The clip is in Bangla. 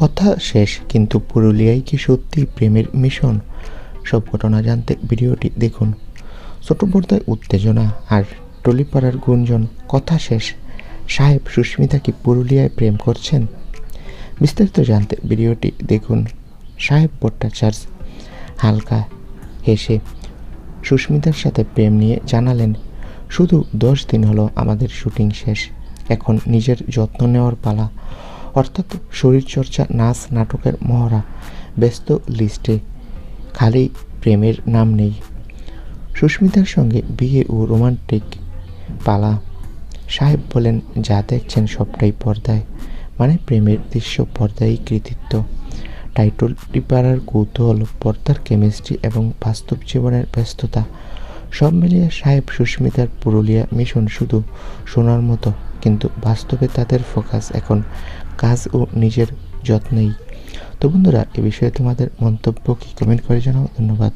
কথা শেষ, কিন্তু পুরুলিয়ায় কি সত্যি প্রেমের মিশন? সব ঘটনা জানতে ভিডিওটি দেখুন। ছোট পর্দায় উত্তেজনা আর টলিপাড়ার গুঞ্জন, কথা শেষ। সাহেব সুস্মিতা কি পুরুলিয়ায় প্রেম করছেন? বিস্তারিত জানতে ভিডিওটি দেখুন। সাহেব ভট্টাচার্য হালকা হেসে সুস্মিতার সাথে প্রেম নিয়ে জানালেন, শুধু দশ দিন হলো আমাদের শুটিং শেষ। এখন নিজের যত্ন নেওয়ার পালা। অর্থাৎ শরীরচর্চা, নাচ, নাটকের মহড়া, ব্যস্ত লিস্টে খালি প্রেমের নাম নেই। সুস্মিতার সঙ্গে বিয়ে ও রোমান্টিক পালা। সাহেব বলেন, যা দেখছেন সবটাই পর্দায় মানে প্রেমের দৃশ্য পর্দায় কৃতিত্ব। টাইটল, টিপারার কৌতূহল, পর্দার কেমিস্ট্রি এবং বাস্তব জীবনের ব্যস্ততা, সব মিলিয়ে সাহেব সুস্মিতার পুরুলিয়া মিশন শুধু শোনার মতো, কিন্তু বাস্তবে তাদের ফোকাস এখন কাজ ও নিজের যত্নেই। তো বন্ধুরা, এ বিষয়ে তোমাদের মন্তব্য কি? কমেন্ট করে জানাও। ধন্যবাদ।